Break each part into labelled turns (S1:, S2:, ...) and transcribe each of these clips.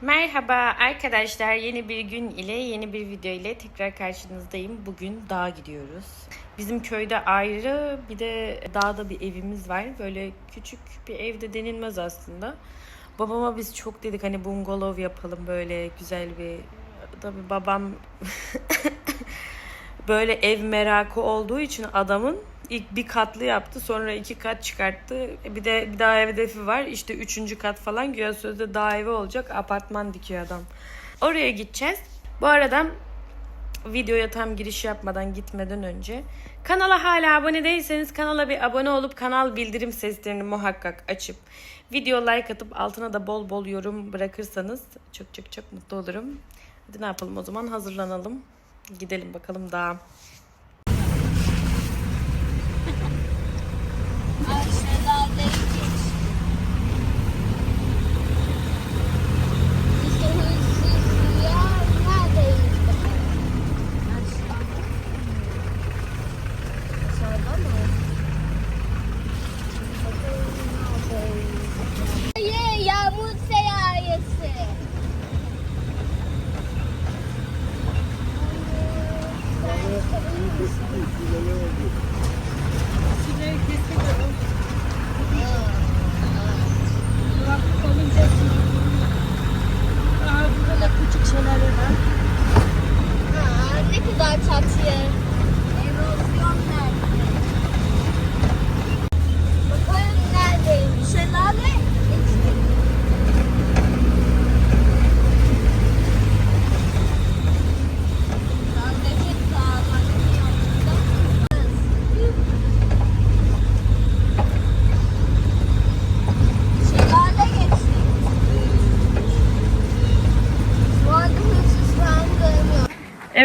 S1: Merhaba arkadaşlar. Yeni bir gün ile yeni bir video ile tekrar karşınızdayım. Bugün dağa gidiyoruz. Bizim köyde ayrı bir de dağda bir evimiz var. Böyle küçük bir evde denilmez aslında. Babama biz çok dedik hani bungalov yapalım böyle güzel bir... Tabii babam böyle ev merakı olduğu için adamın ilk bir katlı yaptı sonra iki kat çıkarttı. Bir de bir daha ev hedefi var işte üçüncü kat falan güya sözde daha evi olacak apartman dikiyor adam. Oraya gideceğiz. Bu arada videoya tam giriş yapmadan gitmeden önce kanala hala abone değilseniz kanala bir abone olup kanal bildirim seslerini muhakkak açıp video like atıp altına da bol bol yorum bırakırsanız çok çok çok mutlu olurum. Hadi ne yapalım o zaman hazırlanalım. Gidelim bakalım daha.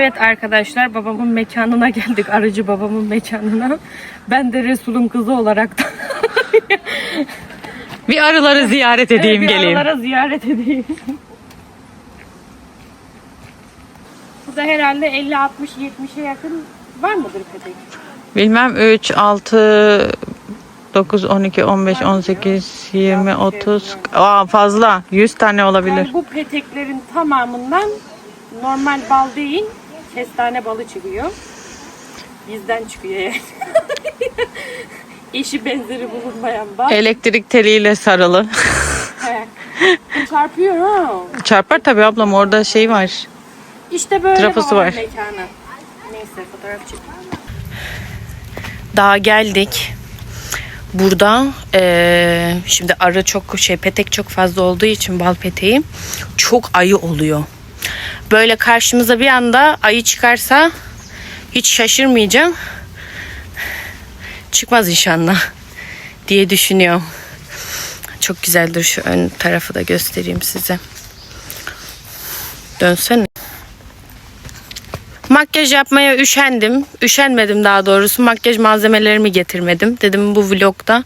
S1: Evet arkadaşlar babamın mekanına geldik. Aracı babamın mekanına. Ben de Resul'ün kızı olarak da
S2: Bir arıları ziyaret edeyim
S1: bir
S2: geleyim.
S1: aralara ziyaret edeyim. Bu da herhalde 50 60 70'e yakın var mıdır petek?
S2: Bilmem 3, 6, 9, 12, 15, 18, 20, 30. Aa fazla. 100 tane olabilir.
S1: Yani bu peteklerin tamamından normal bal değil, kestane balı çıkıyor. Bizden çıkıyor yani. Eşi benzeri bulunmayan bal.
S2: Elektrik teliyle sarılı.
S1: He. Çarpıyor ha.
S2: Çarpar tabii ablam orada şey var.
S1: İşte böyle
S2: Trafosu var.
S1: mekanı. Neyse fotoğraf çekeyim. Daha geldik. Burada eee, şimdi arı çok şey petek çok fazla olduğu için bal peteği çok ayı oluyor. Böyle karşımıza bir anda ayı çıkarsa hiç şaşırmayacağım. Çıkmaz inşallah diye düşünüyorum. Çok güzeldir şu ön tarafı da göstereyim size. Dönsene. Makyaj yapmaya üşendim. Üşenmedim daha doğrusu. Makyaj malzemelerimi getirmedim. Dedim bu vlogda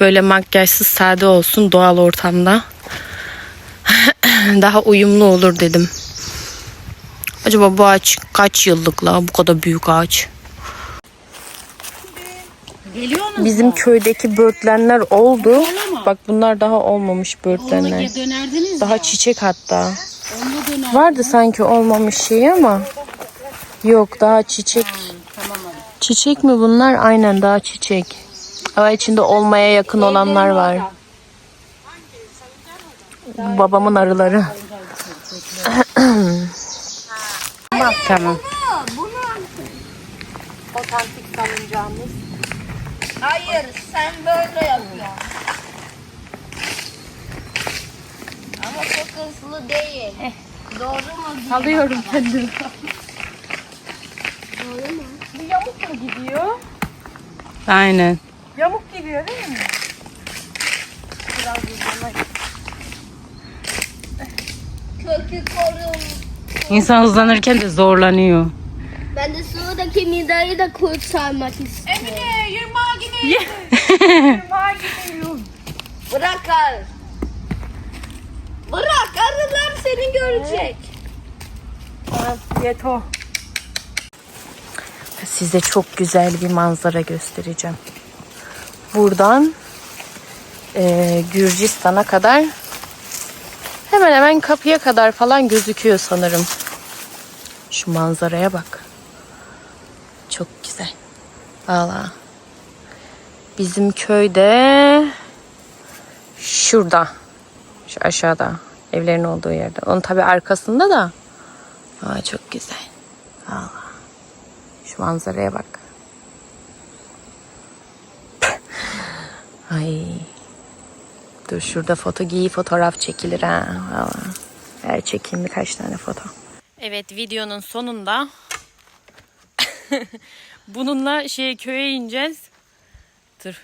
S1: böyle makyajsız sade olsun doğal ortamda. daha uyumlu olur dedim. Acaba bu ağaç kaç yıllık la? Bu kadar büyük ağaç. Bizim köydeki böğürtlenler oldu. Bak bunlar daha olmamış böğürtlenler. Daha çiçek hatta. Vardı sanki olmamış şey ama yok daha çiçek. Çiçek mi bunlar? Aynen daha çiçek. Ama içinde olmaya yakın olanlar var. Babamın arıları.
S2: Tamam.
S1: Otantik salıncağımız.
S3: Hayır, sen böyle yapıyorsun. Ama çok hızlı değil. Doğru mu?
S1: Alıyorum kendimi.
S3: Doğru mu?
S1: Bu yamuk mu gidiyor?
S2: Aynen.
S1: Yamuk gidiyor değil mi? Biraz hızlanayım.
S3: Kökü korun.
S2: İnsan hızlanırken de zorlanıyor.
S3: Ben de sudaki midayı da kurtarmak istiyorum. Emine, yırmağa gidiyorum. Bırak arı. Bırak, arılar seni görecek.
S1: Yeto. Size çok güzel bir manzara göstereceğim. Buradan eee, Gürcistan'a kadar Hemen hemen kapıya kadar falan gözüküyor sanırım. Şu manzaraya bak. Çok güzel. Valla. Bizim köyde şurada. Şu aşağıda. Evlerin olduğu yerde. Onun tabi arkasında da. Aa, çok güzel. Valla. Şu manzaraya bak. Ay. Dur şurada foto giy fotoğraf çekilir ha. Valla. Her çekeyim birkaç tane foto. Evet videonun sonunda bununla şey köye ineceğiz. Dur.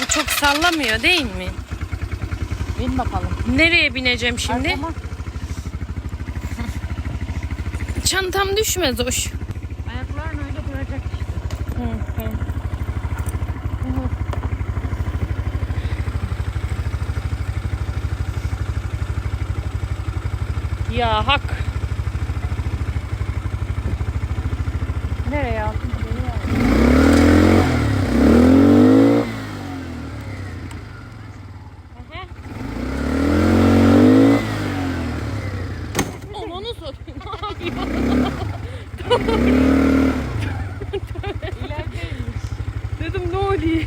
S1: Bu çok sallamıyor değil mi?
S4: Bin bakalım.
S1: Nereye bineceğim şimdi?
S4: Arkama.
S1: Çantam düşmez hoş.
S4: Ayaklarını öyle duracak işte.
S1: Ya hak.
S4: Nereye aldın?
S1: Onu satayım.
S4: İlerideymiş.
S1: Dedim ne oluyor?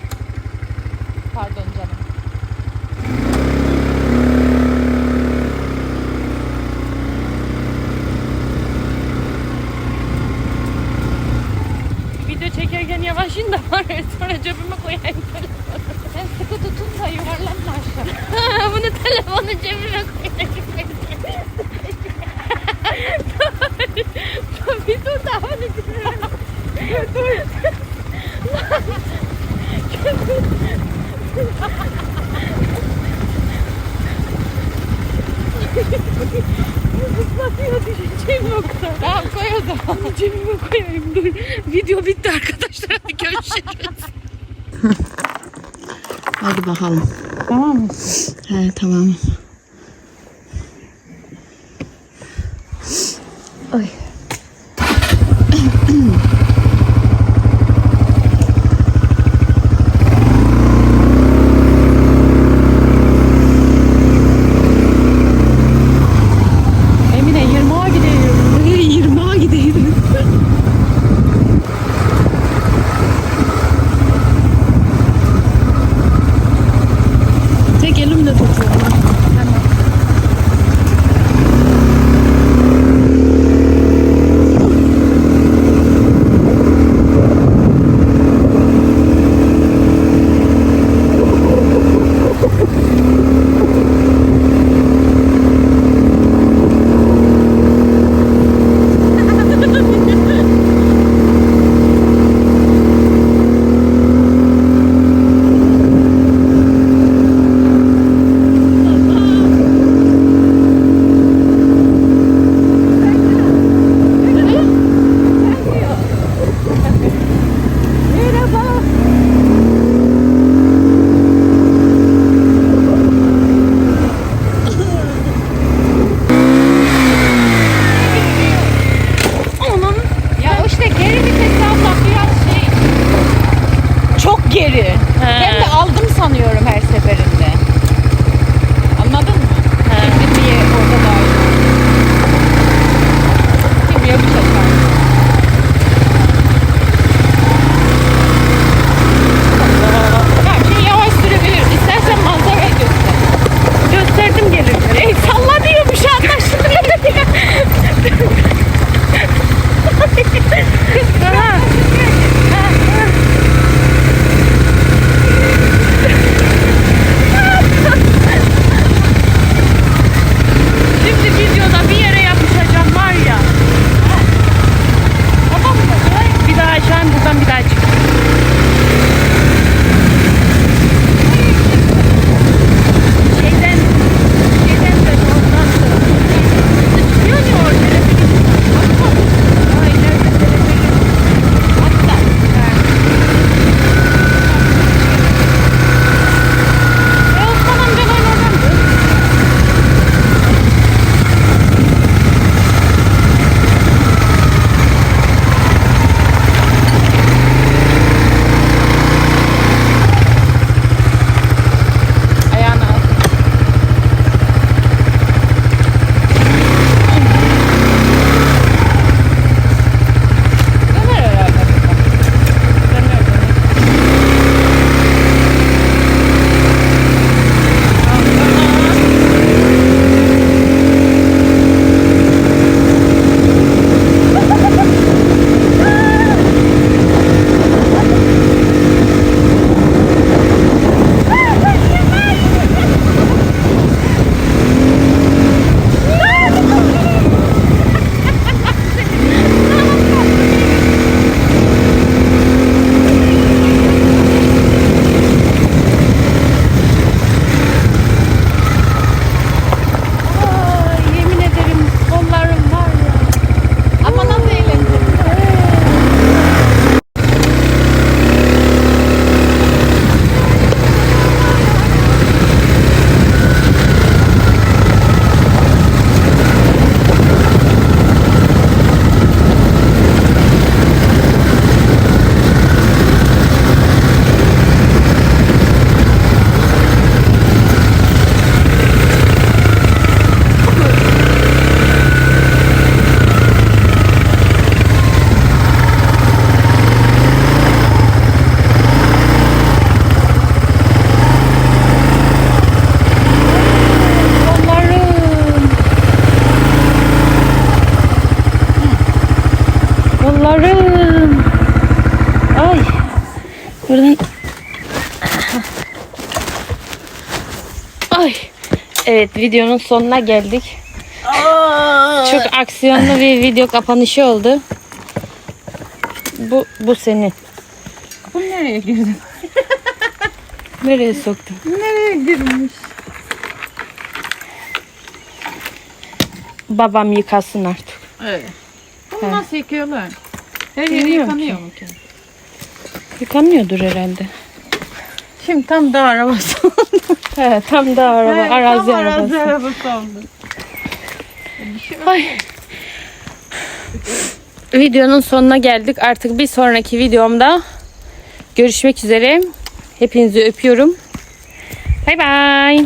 S4: Pardon canım.
S1: Video çekerken yavaş in de var sonra cebime koyayım.
S4: Sen sıkı tutun da yuvarlanma aşağı.
S1: Bunu telefonu cebime koyayım. Bir dur da onu cebime Dur. Islatıyor düşeceğim yoksa.
S4: Tamam koy o zaman.
S1: Cebime koyayım dur. Video bitti arkadaşlar görüşürüz. hadi bakalım.
S4: Tamam mı?
S1: He tamam. geri
S4: vitesli abla biraz
S1: şey. Çok geri. He. Ben de aldım sanıyorum her seferinde. Evet videonun sonuna geldik. Çok aksiyonlu bir video kapanışı oldu. Bu bu senin.
S4: Bu nereye girdi?
S1: Nereye soktun?
S4: Nereye girmiş?
S1: Babam yıkasın artık.
S4: Evet. Bunu nasıl yıkıyorlar? Her yeri
S1: Bilmiyorum
S4: yıkanıyor mu ki?
S1: Yıkamıyordur herhalde.
S4: Şimdi tam da arabası.
S1: He, tam da araba,
S4: Evet,
S1: arazi
S4: tam
S1: arabası.
S4: arazi arabası oldu.
S1: Ay. Videonun sonuna geldik. Artık bir sonraki videomda görüşmek üzere. Hepinizi öpüyorum. Bay bay.